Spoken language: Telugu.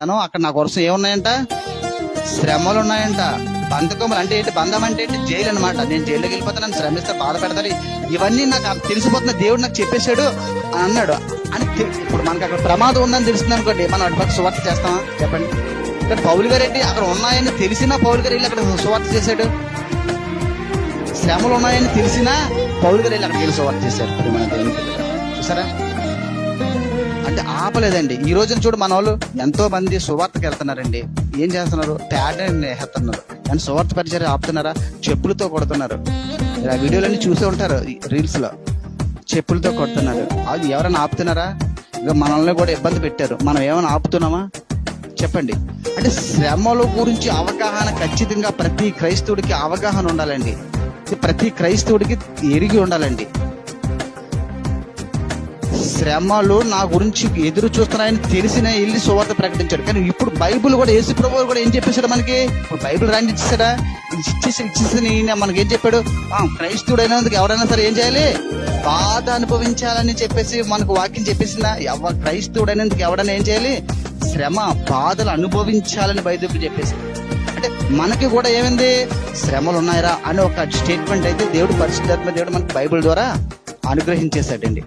తను అక్కడ నా కోసం ఏమున్నాయంట? శ్రమలు ఉన్నాయంట బంధకములు అంటే ఏంటి? బంధం అంటే ఏంటి? జైలు అనమాట నేను జైల్లోకి వెళ్ళిపోతాను నన్ను శ్రమిస్తే బాధ పెడతారు ఇవన్నీ నాకు తెలిసిపోతున్న దేవుడు నాకు చెప్పేశాడు అని అన్నాడు. అని ఇప్పుడు మనకు అక్కడ ప్రమాదం ఉందని తెలుస్తుంది అనుకోండి. మనం అటుపక్క సువార్త చేస్తామా? చెప్పండి. ఇక్కడ పౌలు గారు ఏంటి? అక్కడ ఉన్నాయని తెలిసినా పౌలు గారు వెళ్ళి అక్కడ సువార్త చేశాడు. శ్రమలు ఉన్నాయని తెలిసినా పౌలు గారు వెళ్ళి అక్కడికి వెళ్ళి సువార్త చేశారు. మన దేవుని చూసారా? అంటే ఆపలేదండి. ఈ రోజున చూడు మన వాళ్ళు ఎంతో మంది సువార్తకి వెళ్తున్నారండి. ఏం చేస్తున్నారు? ప్యాడ్ వేస్తున్నారు కానీ సువార్త పరిచయం ఆపుతున్నారా? చెప్పులతో కొడుతున్నారు. ఇలా వీడియోలన్నీ చూసే ఉంటారు రీల్స్లో చెప్పులతో కొడుతున్నారు. అది ఎవరైనా ఆపుతున్నారా? ఇక మనల్ని కూడా ఇబ్బంది పెట్టారు. మనం ఏమైనా ఆపుతున్నామా? చెప్పండి. అంటే శ్రమల గురించి అవగాహన ఖచ్చితంగా ప్రతి క్రైస్తవుడికి అవగాహన ఉండాలండి. ప్రతి క్రైస్తవుడికి ఎరిగి ఉండాలండి. శ్రమలు నా గురించి ఎదురు చూస్తున్నాయని తెలిసిన వెళ్ళి సువార్త ప్రకటించాడు. కానీ ఇప్పుడు బైబిల్ కూడా యేసు ప్రభు కూడా ఏం చెప్పేశాడు మనకి? ఇప్పుడు బైబుల్ రాండి ఇచ్చేసాడా ఇచ్చేసి ఇచ్చేసి మనకి ఏం చెప్పాడు? ఆ, క్రైస్తవుడు అయినందుకు ఎవరైనా సరే ఏం చేయాలి? బాధ అనుభవించాలని చెప్పేసి మనకు వాక్యం చెప్పేసిందా? ఎవ క్రైస్తవుడు అయినందుకు ఎవడైనా ఏం చేయాలి? శ్రమ బాధలు అనుభవించాలని బైబిల్ చెప్పేసి అంటే మనకి కూడా ఏమైంది? శ్రమలు ఉన్నాయరా అని ఒక స్టేట్మెంట్ అయితే దేవుడు పరిశుద్ధాత్మ దేవుడు మనకి బైబిల్ ద్వారా అనుగ్రహించేశాడండి.